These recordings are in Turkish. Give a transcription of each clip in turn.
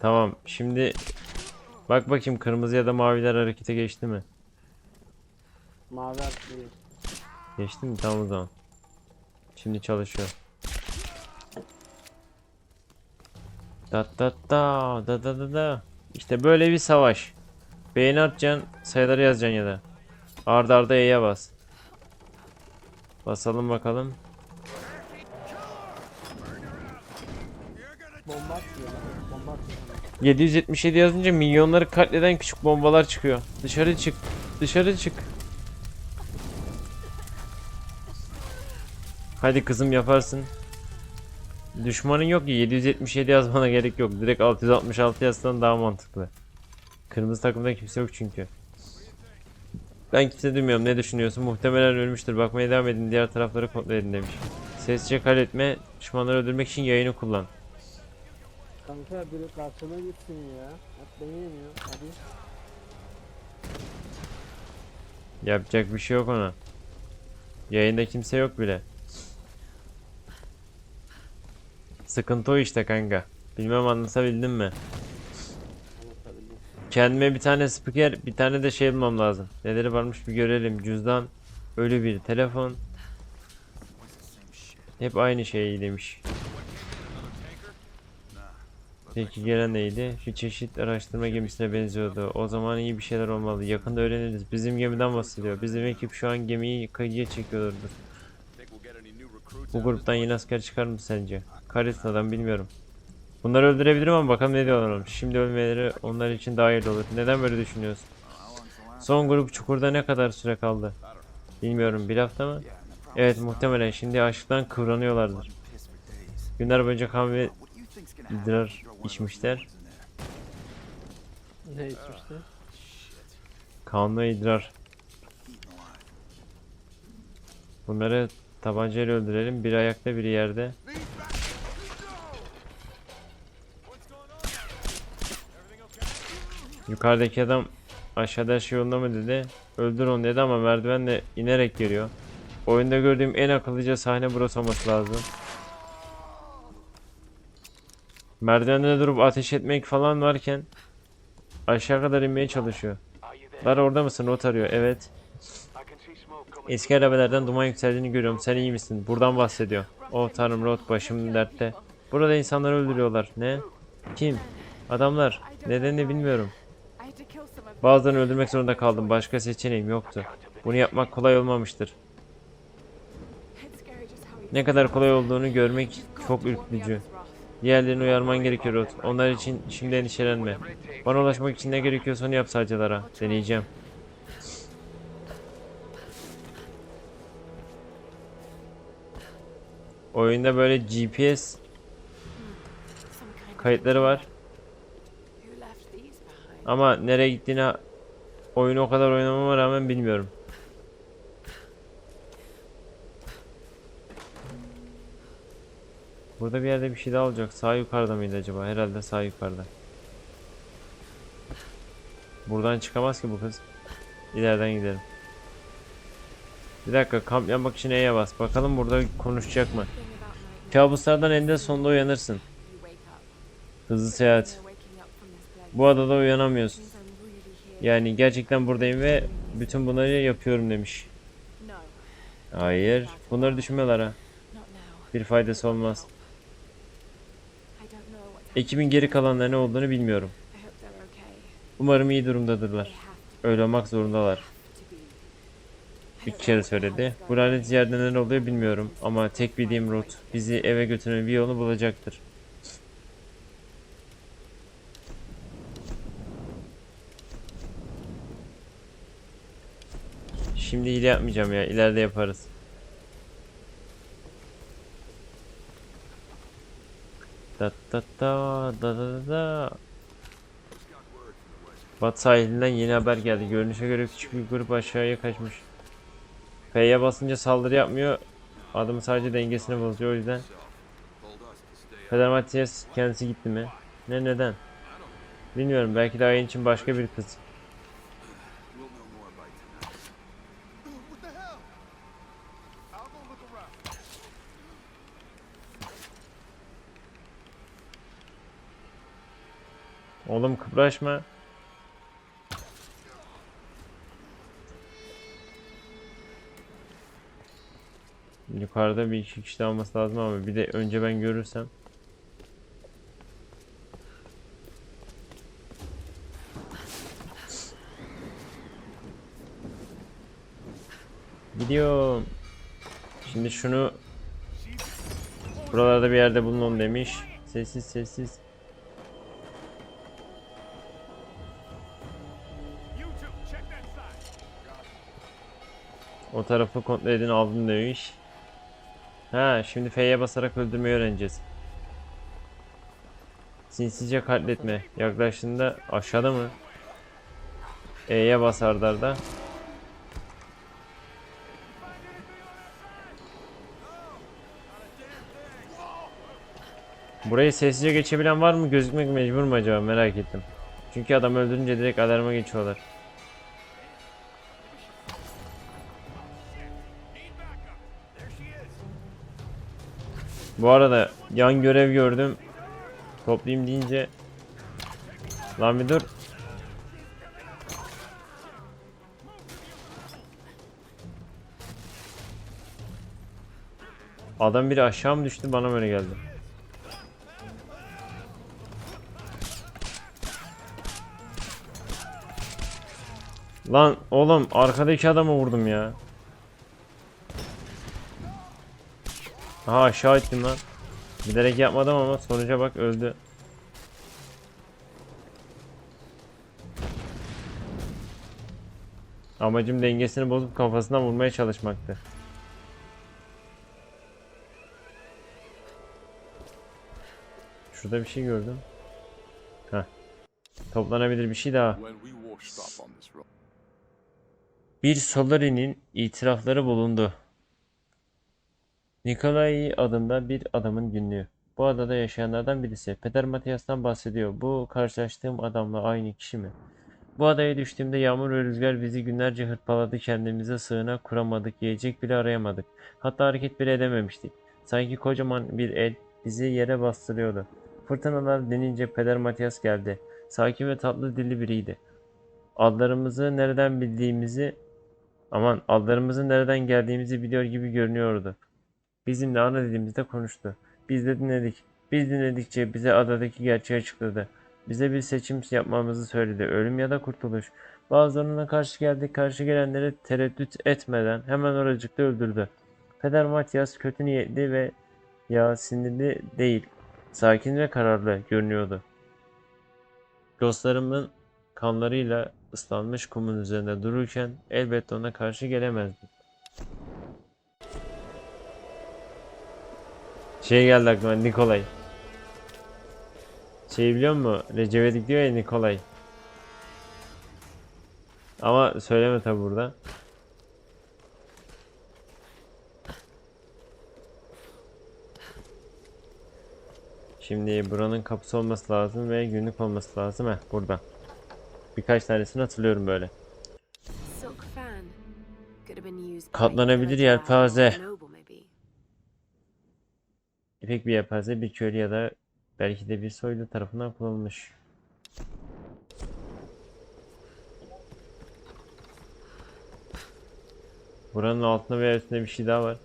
Tamam şimdi bak bakayım kırmızı ya da maviler harekete geçti mi? Mavi değil. Geçti mi? Tamam o zaman. Şimdi çalışıyor. Da da da da da da da. İşte böyle bir savaş. Beğeni atacaksın, sayıları yazacaksın ya da. Arda arda E'ye bas. Basalım bakalım. Bomba atıyor. Bomba atıyor. 777 yazınca milyonları katleden küçük bombalar çıkıyor. Dışarı çık. Dışarı çık. Hadi kızım yaparsın. Düşmanın yok ki 777 yazmana gerek yok. Direkt 666 yazsan daha mantıklı. Kırmızı takımda kimse yok çünkü. Ben kimse duymuyorum. Ne düşünüyorsun? Muhtemelen ölmüştür. Bakmaya devam edin. Diğer tarafları kontrol edin demiş. Sesçe kaydetme. Düşmanları öldürmek için yayını kullan. Kanka biri karşıma gitsin ya. Hep beni yemiyor. Hadi. Yapacak bir şey yok ona. Yayında kimse yok bile. Sıkıntı o işte kanka. Bilmem anlatabildim mi? Anlatabildim. Kendime bir tane spiker, bir tane de şey bulmam lazım. Neleri varmış bir görelim. Cüzdan, ölü bir telefon. Hep aynı şey demiş. Peki gelen neydi? Şu çeşit araştırma gemisine benziyordu. O zaman iyi bir şeyler olmalı. Yakında öğreniriz. Bizim gemiden bahsediyor. Bizim ekip şu an gemiyi kıyıya çekiyordur. Bu gruptan yeni asker çıkar mı sence? Karisa'dan bilmiyorum. Bunları öldürebilirim ama bakalım ne diyorlar. Şimdi ölmeleri onlar için daha iyi olur. Neden böyle düşünüyorsun? Son grup çukurda ne kadar süre kaldı? Bilmiyorum. Bir hafta mı? Evet muhtemelen. Şimdi açlıktan kıvranıyorlardır. Günler boyunca kan idrar içmişler. Ne içmişti? Kan ve idrar. Bunları tabancayla öldürelim. Biri ayakta biri yerde. Yukarıdaki adam aşağıda şey yolunda mı dedi. Öldür onu dedi ama merdivenle inerek geliyor. Oyunda gördüğüm en akıllıca sahne burası olması lazım. Merdivende durup ateş etmek falan varken aşağı kadar inmeye çalışıyor. Lara orada mısın? Not arıyor. Evet. Eski arabalardan duman yükseldiğini görüyorum. Sen iyi misin? Buradan bahsediyor. Oh tanrım Rod başım dertte. Burada insanları öldürüyorlar. Ne? Kim? Adamlar. Nedenini bilmiyorum. Bazılarını öldürmek zorunda kaldım. Başka seçeneğim yoktu. Bunu yapmak kolay olmamıştır. Ne kadar kolay olduğunu görmek çok ürkütücü. Diğerlerini uyarman gerekiyor Rod. Onlar için şimdi endişelenme. Bana ulaşmak için ne gerekiyorsa onu yap sadece Lara. Deneyeceğim. Oyunda böyle GPS kayıtları var. Ama nereye gittiğini oyunu o kadar oynamama rağmen bilmiyorum. Burada bir yerde bir şey daha olacak. Sağ yukarıda mıydı acaba? Herhalde sağ yukarıda. Buradan çıkamaz ki bu kız. İleriden gidelim. Bir dakika kamp yapmak için E'ye bas. Bakalım burada konuşacak mı? Kabuslardan eninde sonunda uyanırsın. Hızlı seyahat. Bu adada uyanamıyorsun. Yani gerçekten buradayım ve bütün bunları yapıyorum demiş. Hayır. Bunları düşünmüyorlar ha. Bir faydası olmaz. Ekibin geri kalanları ne olduğunu bilmiyorum. Umarım iyi durumdadırlar. Öyle olmak zorundalar. Bir kere söyledi. Bu lanet yerde neler oluyor bilmiyorum. Ama tek bildiğim Ruth bizi eve götüren bir yolu bulacaktır. Şimdi hile yapmayacağım ya. ileride yaparız. Da da da da da da. Batı sahilinden yeni haber geldi. Görünüşe göre küçük bir grup aşağıya kaçmış. F'ye basınca saldırı yapmıyor. Adamın sadece dengesini bozuyor o yüzden. Feder Matias kendisi gitti mi? Ne neden? Bilmiyorum belki de Ayın için başka bir kız. Oğlum kıpraşma. Yukarıda bir iki kişi alması lazım ama bir de önce ben görürsem. Gidiyorum. Şimdi şunu buralarda bir yerde bulunun demiş. Sessiz sessiz. Tarafı kontrol edin aldım demiş. Ha şimdi F'ye basarak öldürmeyi öğreneceğiz. Sinsice katletme. Yaklaştığında aşağıda mı? E'ye basarlar da. Burayı sessizce geçebilen var mı? Gözükmek mecbur mu acaba? Merak ettim. Çünkü adam öldürünce direkt alarma geçiyorlar. Bu arada yan görev gördüm. Toplayayım deyince Lan bir dur. Adam biri aşağı mı düştü bana böyle geldi. Lan oğlum arkadaki adamı vurdum ya. Aha aşağı ettim lan. Bilerek yapmadım ama sonuca bak öldü. Amacım dengesini bozup kafasına vurmaya çalışmaktı. Şurada bir şey gördüm. Heh. Toplanabilir bir şey daha. Bir Solari'nin itirafları bulundu. Nikolai adında bir adamın günlüğü. Bu adada yaşayanlardan birisi. Peder Matias'tan bahsediyor. Bu karşılaştığım adamla aynı kişi mi? Bu adaya düştüğümde yağmur ve rüzgar bizi günlerce hırpaladı. Kendimize sığınak kuramadık. Yiyecek bile arayamadık. Hatta hareket bile edememiştik. Sanki kocaman bir el bizi yere bastırıyordu. Fırtınalar denince Peder Matias geldi. Sakin ve tatlı dilli biriydi. Adlarımızı nereden bildiğimizi Aman adlarımızın nereden geldiğimizi biliyor gibi görünüyordu. Bizimle ana dilimizde konuştu. Biz de dinledik. Biz dinledikçe bize adadaki gerçeği açıkladı. Bize bir seçim yapmamızı söyledi. Ölüm ya da kurtuluş. Bazılarına karşı geldik. Karşı gelenleri tereddüt etmeden hemen oracıkta öldürdü. Peder Matias kötü niyetli ve ya sinirli değil. Sakin ve kararlı görünüyordu. Dostlarımın kanlarıyla ıslanmış kumun üzerinde dururken elbette ona karşı gelemezdim. Şey geldi aklıma Nikolay. Şey biliyor musun? Recep İvedik diyor ya Nikolay. Ama söyleme tabi burada. Şimdi buranın kapısı olması lazım ve günlük olması lazım. Heh burada. Birkaç tanesini hatırlıyorum böyle. Katlanabilir yelpaze. İpek bir yelpaze bir köylü ya da belki de bir soylu tarafından kullanılmış. Buranın altında veya üstünde bir şey daha var.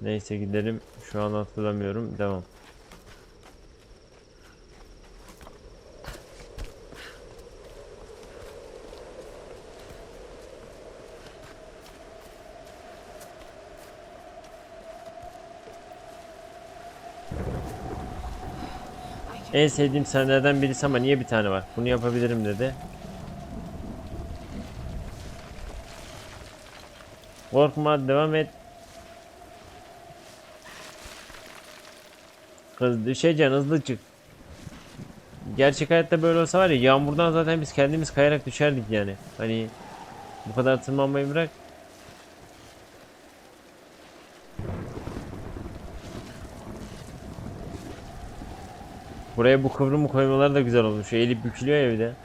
Neyse gidelim. Şu an hatırlamıyorum. Devam. En sevdiğim sahnelerden birisi ama niye bir tane var? Bunu yapabilirim dedi. Korkma devam et. Kız düşeceksin hızlı çık. Gerçek hayatta böyle olsa var ya yağmurdan zaten biz kendimiz kayarak düşerdik yani. Hani bu kadar tırmanmayı bırak. Buraya bu kıvrımı koymaları da güzel olmuş. Eğilip bükülüyor ya bir de.